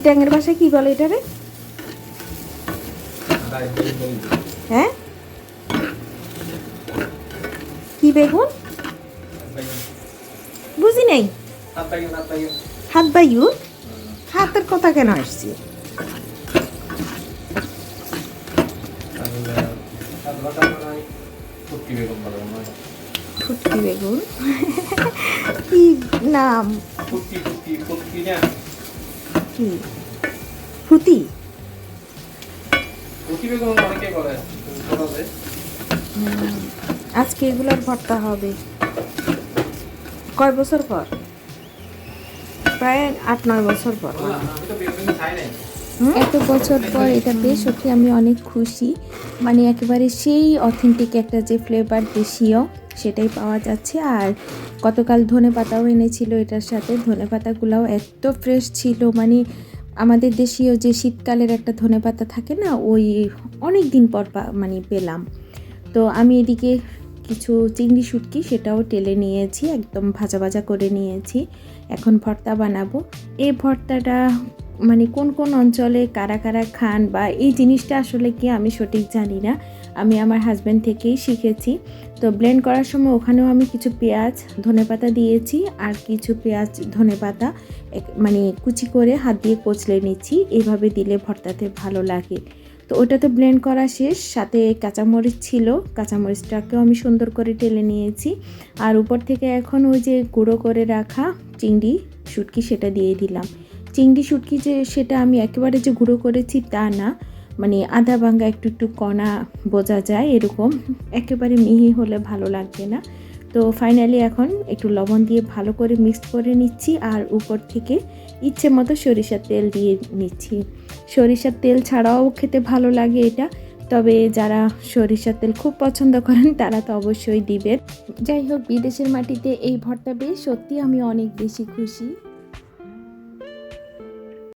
ট্যাংয়ের বাসায় কি বলে এটারে হ্যাঁ কি বেগুন বুঝি নেই হাত বাইউ হাতের কথা কেন আসছি ফুটকি বেগুন কি নাম কি? ফুটি আজকে এগুলোর ভর্তা হবে। কয় বছর পর? প্রায় আট নয় বছর পর। এত বছর পর এটা পেয়ে সত্যি আমি অনেক খুশি। মানে একেবারে সেই অথেন্টিক একটা যে ফ্লেভার দেশীয়। সেটাই পাওয়া যাচ্ছে। আর গতকাল ধনে পাতাও এনেছিল এটার সাথে। ধনে পাতাগুলোও এত ফ্রেশ ছিল। মানে আমাদের দেশীয় যে শীতকালের একটা ধনে পাতা থাকে না, ওই অনেক দিন পর মানে পেলাম। তো আমি এদিকে কিছু চিংড়ি শুটকি সেটাও টেলে নিয়েছি, একদম ভাজা ভাজা করে নিয়েছি। এখন ভর্তা বানাবো। এই ভর্তাটা মানে কোন কোন অঞ্চলে কারা কারা খান বা এই জিনিসটা আসলে কি আমি সঠিক জানি না। আমি আমার হাজব্যান্ড থেকেই শিখেছি। তো ব্লেন্ড করার সময় ওখানেও আমি কিছু পেঁয়াজ ধনেপাতা দিয়েছি আর কিছু পেঁয়াজ ধনেপাতা এক- মানে কুচি করে হাত দিয়ে কচলে নিচ্ছি। এভাবে দিলে ভর্তাতে ভালো লাগে। তো ওটা তো ব্লেন্ড করা শেষ। সাথে কাঁচামরিচ ছিল। কাঁচামরিচটাকেও আমি সুন্দর করে টেলে নিয়েছি। আর উপর থেকে এখন ওই যে গুঁড়ো করে রাখা চিংড়ি শুটকি সেটা দিয়ে দিলাম। চিংড়ি শুটকি যে, সেটা আমি একেবারে যে গুঁড়ো করেছি তা না। মানে আধা ভাঙ্গা, একটু একটু কণা বোঝা যায় এরকম। একেবারে মিহি হলে ভালো লাগবে না। তো ফাইনালি এখন একটু লবণ দিয়ে ভালো করে মিক্স করে নিচ্ছি আর উপর থেকে ইচ্ছে মতো সরিষার তেল দিয়ে নিচ্ছি। সরিষার তেল ছাড়াও খেতে ভালো লাগে এটা। তবে যারা সরিষার তেল খুব পছন্দ করেন, তারা তো অবশ্যই দিবেন। যাই হোক, বিদেশের মাটিতে এই ভর্তা পেয়ে সত্যি আমি অনেক বেশি খুশি।